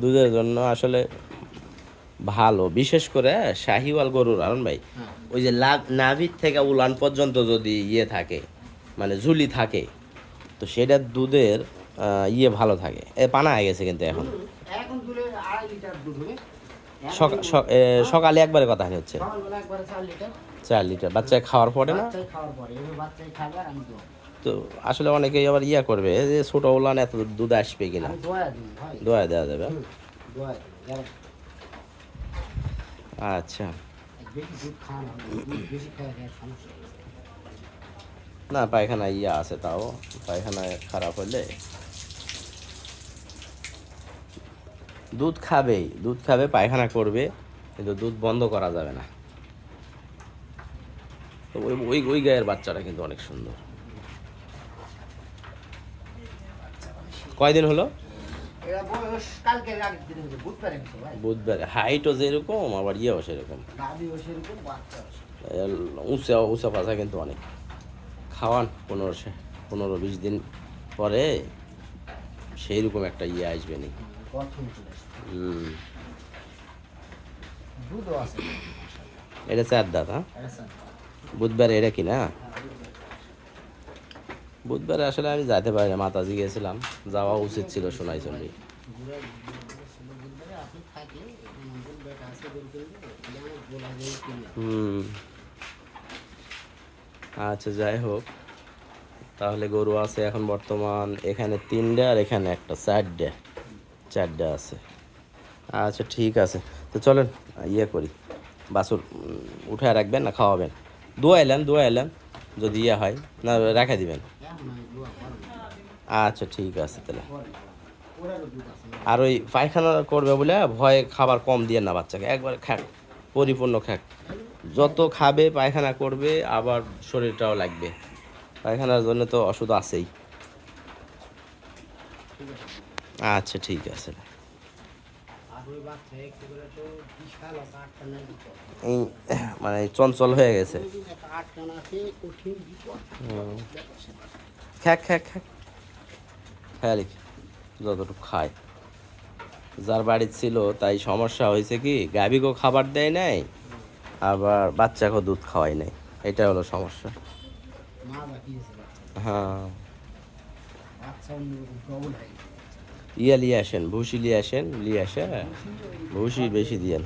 দুধের জন্য আসলে ভালো। বিশেষ করে শাহিওয়াল গরুর আরন ভাই হ্যাঁ। ওই যে লাভ নাভির থেকে উলান পর্যন্ত যদি ইয়ে থাকে মানে ঝুলি থাকে তো সেটা দুধের ইয়ে ভালো থাকে। এ পানা হয়ে গেছে কিন্তু এখন। এখন আড়াই লিটার দুধ হবে। সকালে একবারে কথা হচ্ছে। চার লিটার। চার লিটার। বাচ্চা খাওয়ার পরে না? তো আসলে অনেকেই আবার ইয়া করবে যে ছোট উলান এত দুধ আসবে কিনা? দোয়া দেওয়া যাবে? আচ্ছা। না পায়খানা ইয়া আছে তাও। পায়খানা খারাপ হলে দুধ খাবেই দুধ খাবে পায়খানা করবে কিন্তু দুধ বন্ধ করা যাবে না। তো ওই ওই ওই গায়ের বাচ্চাটা কিন্তু অনেক সুন্দর। কয়দিন হলো? বুধবারে হাইটও যেরকম আবার ইয়েও সেরকম। উঁচা উঁচা পাশা কিন্তু অনেক। খাওয়ান পনেরো পনেরো বিশ দিন পরে সেই রকম একটা ইয়ে আসবে নি এটা চার দাঁত হ্যাঁ? বুধবার এটা কি না? বুধবারে আসলে আমি যেতে পারি না মাতাজি গেছিলাম যাওয়া উচিত ছিল সোনাই চন্ডী হুম। আচ্ছা যাই হোক। তাহলে গরু আছে এখন বর্তমান এখানে তিনটে আর এখানে একটা চারটে। চারটে আছে। আচ্ছা ঠিক আছে। তো চলেন ইয়ে করি। বাসুর উঠায় রাখবেন না, খাওয়াবেন। দোয়া এলাম দোয়া এলাম যদি ইয়ে হয়, না, রেখে দিবেন। আচ্ছা ঠিক আছে তাহলে। আর ওই পায়খানা করবে বলে ভয়ে খাবার কম দিয়ে না বাচ্চাকে। একবার খাক, পরিপূর্ণ খাক। যত খাবে, পায়খানা করবে, আবার শরীরটাও লাগবে। পায়খানার জন্য তো ওষুধ আছেই। আচ্ছা ঠিক আছে। মানে চঞ্চল হয়ে গেছে। খ্যাক খ্যাক খ্যাক খেয়ালি যতটুকু খায়। যার বাড়ির ছিল, তাই সমস্যা হয়েছে কি, গাভীকেও খাবার দেয় নাই, আবার বাচ্চাকেও দুধ খাওয়াই নাই। এটা হলো সমস্যা। হ্যাঁ। ইয়া লিয়ে আসেন ভুসি লিয়ে আসেন লিয়ে আসে ভুসি বেশি দিয়েন।